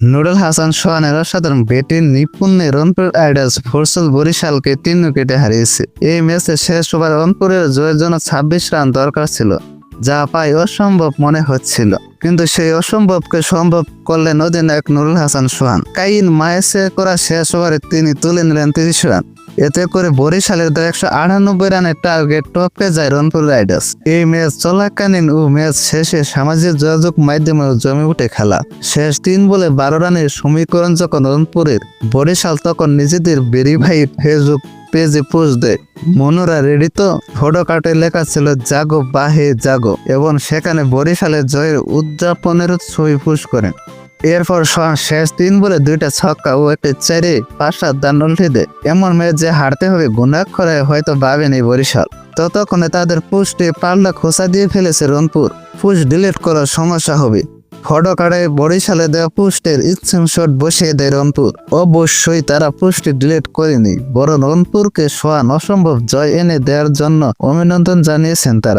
নুরুল হাসান সোহানের অসাধারণ ব্যাটিং নিপুণে রংপুর রাইডার্স ফোরসল বরিশালকে তিন উইকেটে হারিয়েছে। এই ম্যাচে শেষ ওভার রংপুরের জয়ের জন্য ছাব্বিশ রান দরকার ছিল, যা পাই অসম্ভব মনে হচ্ছিল। কিন্তু সেই অসম্ভবকে সম্ভব করলেন অধিনায়ক নুরুল হাসান, সোহান। কাইন মায়েসে করা শেষ ওভারে তিনি তুলে নিলেন তিরিশ রান। এতে করে বরিশালের দল একশো আটানব্বই রানের টার্গেট টপকে যায় রংপুর রাইডার্স। এই ম্যাচ চলাকালীন ও ম্যাচ শেষে সামাজিক যোগাযোগ মাধ্যমে জমে উঠে খেলা। শেষ তিন বলে বারো রানের সমীকরণ যখন রংপুরের, বরিশাল তখন নিজেদের ভেরিফাই ফেসবুক পেজে পোস্ট দেয়। মনোরা রেডি তো? ফটো কার্টে লেখা ছিল, জাগো বাহে জাগো এবং সেখানে বরিশালের জয়ের উদযাপনের ছবি পুশ করেন। এরপর শেষ তিন বলে দুইটা ছক্কা ও একটি চারে দান উল্টে দেয় এমন ম্যাচ যে হারতে হবে গুণাক্ষরে হয়তো ভাবেনি বরিশাল। ততক্ষণে তাদের পুষ্টে পাল্লা খোসা দিয়ে ফেলেছে রংপুর। পুশ ডিলিট করার সমস্যা হবে। ফটো কার্ডে বরিশালে দেওয়া পোস্টের স্ক্রিনশট বসিয়ে দেয় রংপুর। অবশ্যই তারা পোস্টটি ডিলিট করেনি, বরং রংপুরকে সোয়ান অসম্ভব জয় এনে দেওয়ার জন্য অভিনন্দন জানিয়েছেন তারা।